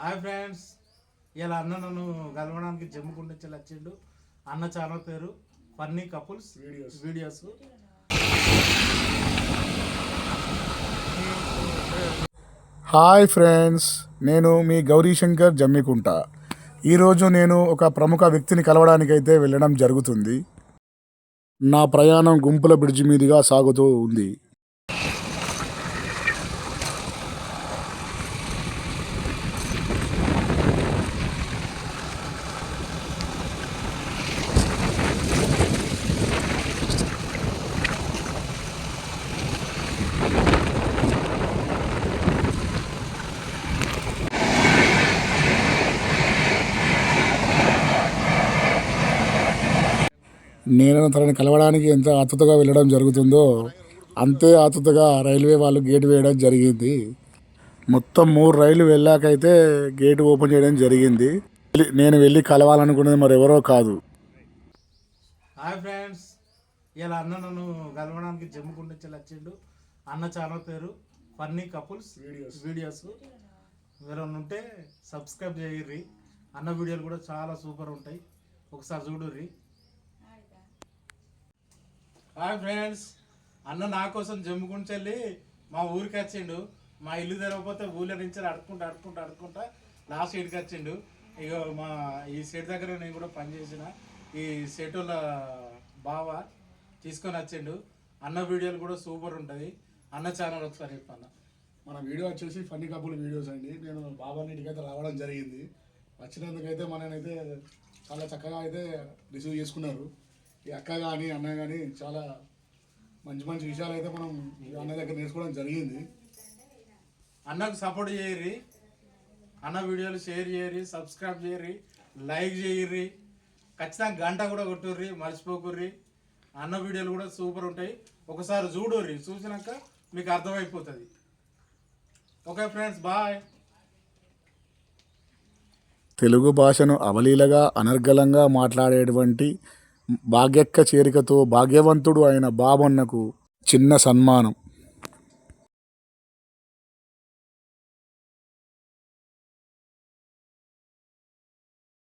Hi friends. ఇలా అన్న నన్ను కలవడానికి జమ్ముకుంటే వచ్చిండు అన్న ఛానల్ పేరు funny couples videos videos. Hi friends నేను మీ గౌరీశంకర్ జమ్మికుంట. ఈరోజు నేను ఒక ప్రముఖ వ్యక్తిని కలవడానికైతే వెళ్ళడం జరుగుతుంది. నా ప్రయాణం గుంపుల బ్రిడ్జి మీదుగా సాగుతూ ఉంది. నేను తనని కలవడానికి ఎంత ఆతృతగా వెళ్ళడం జరుగుతుందో అంతే ఆతృతగా రైల్వే వాళ్ళు గేట్ వేయడం జరిగింది. మొత్తం మూడు రైలు వెళ్ళాకైతే గేట్ ఓపెన్ చేయడం జరిగింది. నేను వెళ్ళి కలవాలనుకున్నది మరి ఎవరో కాదు. హాయ్ ఫ్రెండ్స్ ఇలా అన్న నన్ను కలవడానికి జమ్ముకుంటే వచ్చిండు. అన్న ఛానల్ పేరు ఫన్నీ కపుల్స్ వీడియోస్ వీడియోస్ ఎవరైనా ఉంటే సబ్స్క్రైబ్ చేయర్రి. అన్న వీడియోలు కూడా చాలా సూపర్ ఉంటాయి. ఒకసారి చూడుర్రి. హాయ్ ఫ్రెండ్స్ అన్న నా కోసం జమ్ముకుంటూ వెళ్ళి మా ఊరికి వచ్చిండు. మా ఇల్లు తెరవకపోతే ఊళ్ళో నుంచి అడుక్కుంటా అడుక్కుంటా అడుక్కుంటా లాస్ట్ సైడ్కి వచ్చిండు. ఇక మా ఈ సెట్ దగ్గర నేను కూడా పనిచేసిన ఈ సెటుల బావ తీసుకొని వచ్చిండు. అన్న వీడియోలు కూడా సూపర్ ఉంటుంది. అన్న ఛానల్ ఒకసారి చెప్పన్న. మన వీడియో వచ్చేసి ఫన్నీ కబుల్ వీడియోస్ అండి. నేను బాబాని ఇంటికైతే రావడం జరిగింది. వచ్చినందుకైతే మననైతే చాలా చక్కగా అయితే రిసీవ్ చేసుకున్నారు. ఈ అక్క కానీ అన్న కానీ చాలా మంచి మంచి విషయాలు అయితే మనం అన్న దగ్గర నేర్చుకోవడం జరిగింది. అన్నకు సపోర్ట్ చేయర్రి. అన్న వీడియోలు షేర్ చేయరి సబ్స్క్రైబ్ చేయరి లైక్ చేయర్రి. ఖచ్చితంగా గంట కూడా కొట్టుర్రి మర్చిపోకుర్రి. అన్న వీడియోలు కూడా సూపర్ ఉంటాయి. ఒకసారి చూడుర్రి. చూసినాక మీకు అర్థమైపోతుంది. ఓకే ఫ్రెండ్స్ బాయ్ తెలుగు భాషను అవలీలగా అనర్గళంగా మాట్లాడేటువంటి భాగ్యక్క చేరికతో భాగ్యవంతుడు అయిన బాబన్నకు చిన్న సన్మానం.